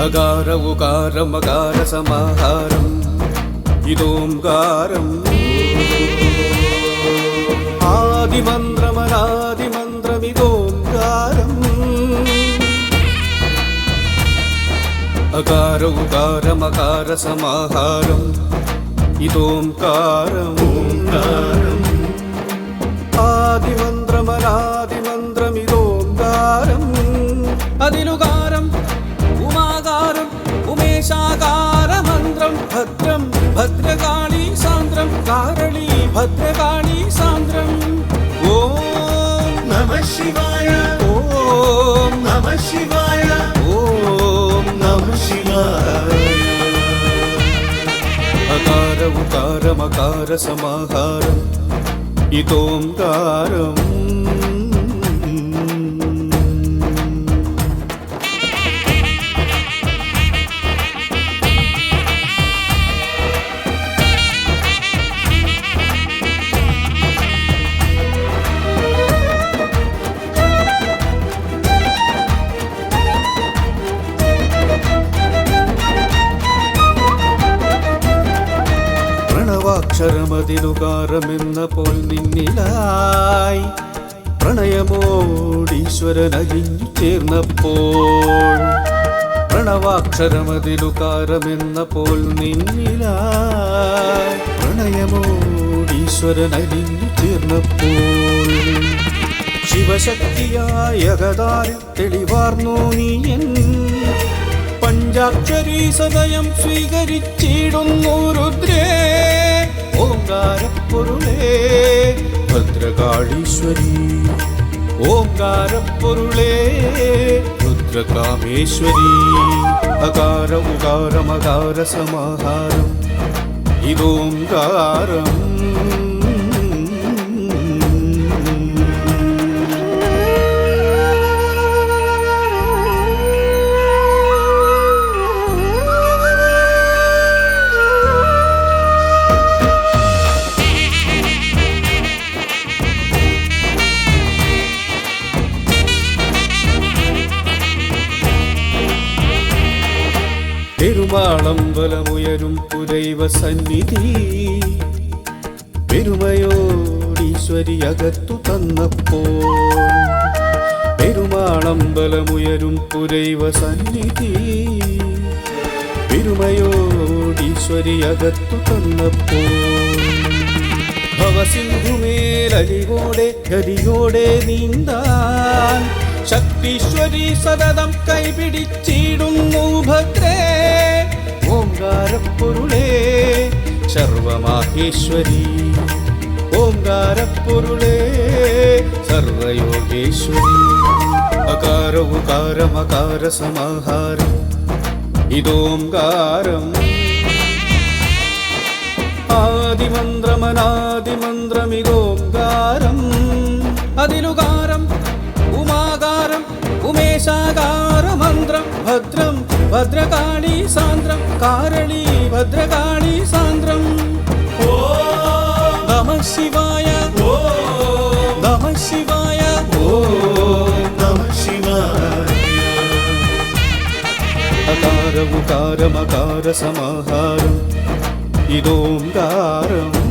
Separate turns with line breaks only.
അകാര ഉകാരം അകാര സമാഹാരം ഇതോംകാരം. ആദിമന്ത്രമനാദിമന്ത്രമിതോംകാരം. അകാര ഉകാരം അകാര സമാഹാരം ഇതോംകാരം. ഓംകാരം ആദിമന്ത്രമനാദിമന്ത്രമിതോംകാരം. അതിലുകാരം తారళి భద్రకాళి సాంద్రం ఓం నమ
శివాయ ఓం
నమ
శివాయ ఓం
నమ
శివాయ అకార
ఉకారమకార సమాహారం ఇతోంకారం ഇതോംകാരം പ്രണവാക്ഷരമതിലുകാരമെന്ന പോൽ നിന്നിലായി. പ്രണയമോടീശ്വരനലിഞ്ഞു ചേർന്നപ്പോൾ പ്രണവാക്ഷരമതിലുകാരമെന്ന പോൽ നിന്നിലായി. പ്രണയമോടീശ്വരനലിഞ്ഞു ചേർന്നപ്പോൾ ശിവശക്തിയായ കഥാരി തെളിവാർന്നു നീ എൻ. പഞ്ചാക്ഷരീ സദയം സ്വീകരിച്ചിടുന്നു രുദ്രേ. ഓങ്കാരപ്പൊരുളേ ഭദ്രകാളീശ്വരി ഓങ്കാരപ്പൊരുളേ രുദ്രകാമേശ്വരി അകാര ഉകാരമകാര സമാഹാരം ഇതോങ്കാരം പെരുമാളമ്പലമുയരും പുരൈവ സന്നിധി. പെരുമയോടീശ്വരി അകത്തു തന്നപ്പോൾ പെരുമാളമ്പലമുയരും പുരൈവ സന്നിധി. പെരുമയോടീശ്വരി അകത്തു തന്നപ്പോൾ ഭവസിന്ധുമേലരിവോടെ ഗതിയോടെ നീന്താൻ ശക്തീശ്വരി സതതം കൈപിടിച്ചിടുന്നു ഭദ്രേ. ഓങ്കാരപ്പൊരുളേ സർവമാഹേശ്വരി. ഓങ്കാരപ്പൊരുളേ സർവയോഗേശ്വരി. അകാരവുകാരമകാര സമാഹാരം. ഇതോങ്കാരം. ആദിമന്ത്രമനാദിമന്ത്രമിതോങ്കാരം. അതിലുകാരം उमेशागारमन्त्रं भद्रं भद्रकाणी सान्द्रं कारणी भद्रकाणी सान्द्रम्
ओ
नमः शिवाय
ओ
नमः शिवाय
ओ नमः शिवाय
अकार उकारमकार समाहारम् इदोङ्कारम्